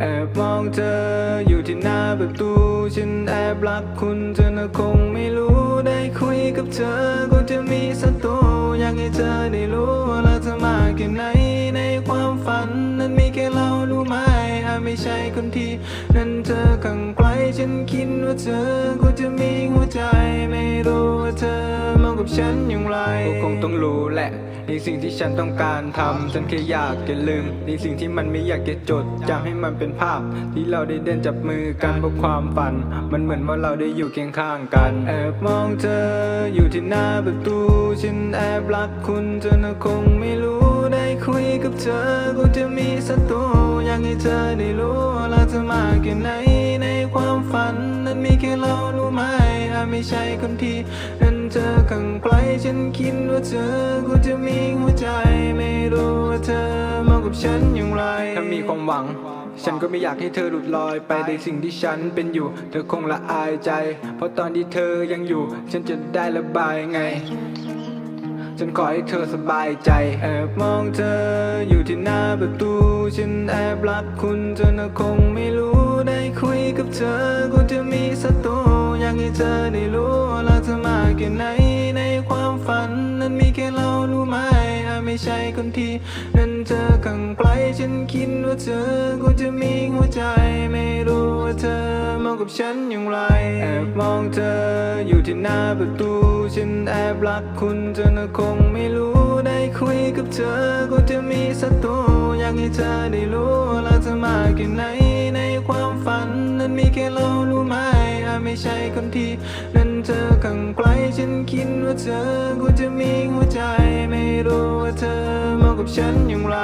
แอบมองเธออยู่ที่หน้าประตู ฉันแอบรักคุณเธอน่ะคงไม่รู้ได้คุยกับเธอก็จะมีศัตรูอยากให้เธอได้รู้ว่าเราจะมากแค่ไหนในความฝันนั้นมีแค่เรารู้ไหมอาจไม่ใช่คนที่ นั้นเธอข้างไกล ฉันคิดว่าเธอก็จะมีหัวใจ ไม่รู้ว่าเธอมองกับฉันอย่างไรก็คงต้องรู้แหละในสิ่งที่ฉันต้องการทำฉันแค่อยากจะลืมในสิ่งที่มันไม่อยากจะจดจำให้มันเป็นภาพ ที่เราได้เดินจับมือกันเพราะความฝัน มันเหมือนว่าเราได้อยู่เคียงข้างกันแอบมองเธออยู่ที่หน้าประตูฉันแอบรักคุณเธอนะคงไม่รู้ได้คุยกับเธอก็จะมีศัตรูอยากให้เธอได้รู้ว่าเราจะมากแค่ไหน แค่เรารู้ไหมอาไม่ใช่คนที่นั้นเธอข้างไกลฉันคิดว่าเธอก็จะมีหัวใจ ไม่รู้ว่าเธอมองกับฉันอย่างไร ถ้ามีความหวัง ฉันก็ไม่อยากให้เธอหลุดลอยไปในสิ่งที่ฉันเป็นอยู่ เธอคงละอายใจ เพราะตอนที่เธอยังอยู่ ฉันจะได้ระบายไงฉันขอให้เธอสบายใจ แอบมองเธออยู่ที่หน้าประตู ฉันแอบรักคุณเธอนะคงไม่ กับเธอก็จะมีศัตรูอยากให้เธอได้รู้เราจะมากแค่ไหนในความฝัน นั้นมีแค่เรารู้ไหมอาจไม่ใช่คนที่ นั้นเธอข้างไกลฉันคิดว่าเธอก็จะมีหัวใจ ไม่รู้ว่าเธอมองกับฉันอย่างไรแอบมองเธออยู่ที่หน้าประตู ฉันแอบรักคุณเธอน่ะคงไม่รู้ได้คุยกับเธอก็จะมีศัตรูอยากให้เธอได้รู้เราจะมากแค่ไหน ค่เรารู้ไหมอาจไม่ใช่คนที่นั้นเธอข้างไกลฉันคิดว่าเธอกูจะมีหัวใจ ไม่รู้ว่าเธอมองกับฉันอย่างไร